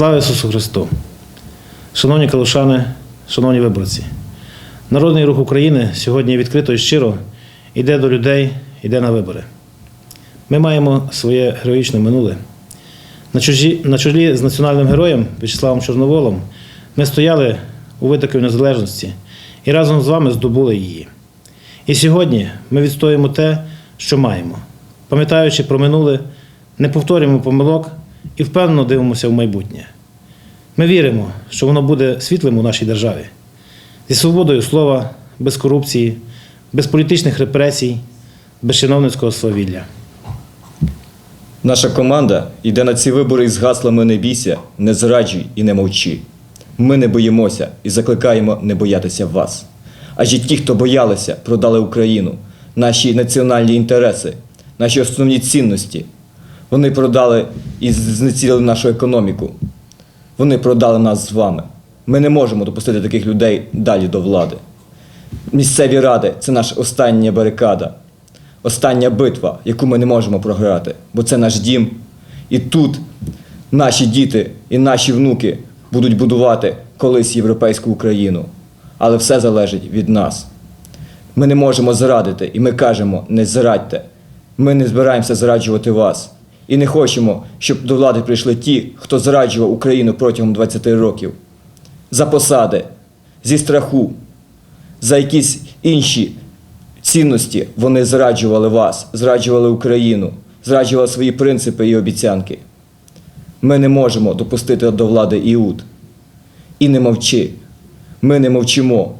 Слава Ісусу Христу! Шановні калушани, шановні виборці, Народний рух України сьогодні відкрито і щиро йде до людей, йде на вибори. Ми маємо своє героїчне минуле. На, чужі, на чолі з національним героєм В'ячеславом Чорноволом ми стояли у витокові незалежності і разом з вами здобули її. І сьогодні ми відстоїмо те, що маємо. Пам'ятаючи про минуле, не повторюємо помилок і впевнено дивимося в майбутнє. Ми віримо, що воно буде світлим у нашій державі, зі свободою слова, без корупції, без політичних репресій, без чиновницького свавілля. Наша команда йде на ці вибори із гаслами не бійся, не зраджуй і не мовчи. Ми не боїмося і закликаємо не боятися вас. Адже ті, хто боялися, продали Україну, наші національні інтереси, наші основні цінності. Вони продали і знецілили нашу економіку. Вони продали нас з вами. Ми не можемо допустити таких людей далі до влади. Місцеві ради це наша остання барикада, остання битва, яку ми не можемо програти, бо це наш дім. І тут наші діти і наші внуки будуть будувати колись європейську Україну. Але все залежить від нас. Ми не можемо зрадити, і ми кажемо: не зрадьте. Ми не збираємося зраджувати вас. І не хочемо, щоб до влади прийшли ті, хто зраджував Україну протягом 20 років. За посади, зі страху, за якісь інші цінності вони зраджували вас, зраджували Україну, зраджували свої принципи і обіцянки. Ми не можемо допустити до влади Іуд. І не мовчи. Ми не мовчимо.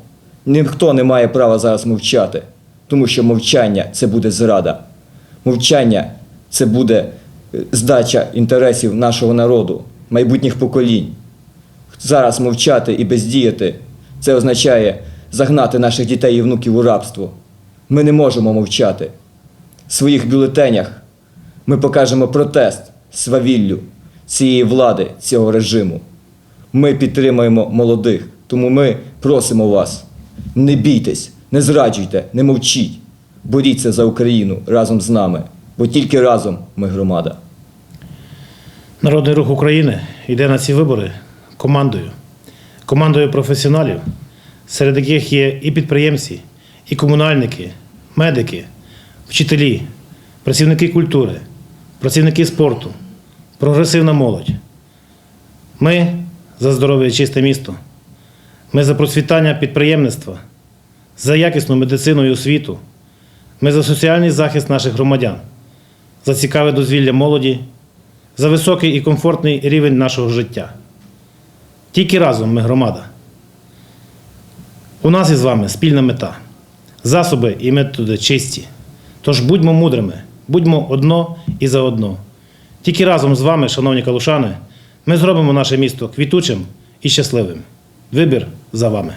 Ніхто не має права зараз мовчати, тому що мовчання це буде зрада. Мовчання це буде здача інтересів нашого народу, майбутніх поколінь. Зараз мовчати і бездіяти це означає загнати наших дітей і внуків у рабство. Ми не можемо мовчати. В своїх бюлетенях ми покажемо протест свавіллю цієї влади, цього режиму. Ми підтримуємо молодих, тому ми просимо вас: не бійтесь, не зраджуйте, не мовчіть. Боріться за Україну разом з нами, бо тільки разом ми громада. Народний рух України йде на ці вибори командою, командою професіоналів, серед яких є і підприємці, і комунальники, медики, вчителі, працівники культури, працівники спорту, прогресивна молодь. Ми за здорове і чисте місто. Ми за процвітання підприємництва, за якісну медицину і освіту. Ми за соціальний захист наших громадян, за цікаве дозвілля молоді, за високий і комфортний рівень нашого життя. Тільки разом ми громада. У нас із вами спільна мета. Засоби і методи чисті. Тож будьмо мудрими, будьмо одно і за одно. Тільки разом з вами, шановні калушани, ми зробимо наше місто квітучим і щасливим. Вибір за вами.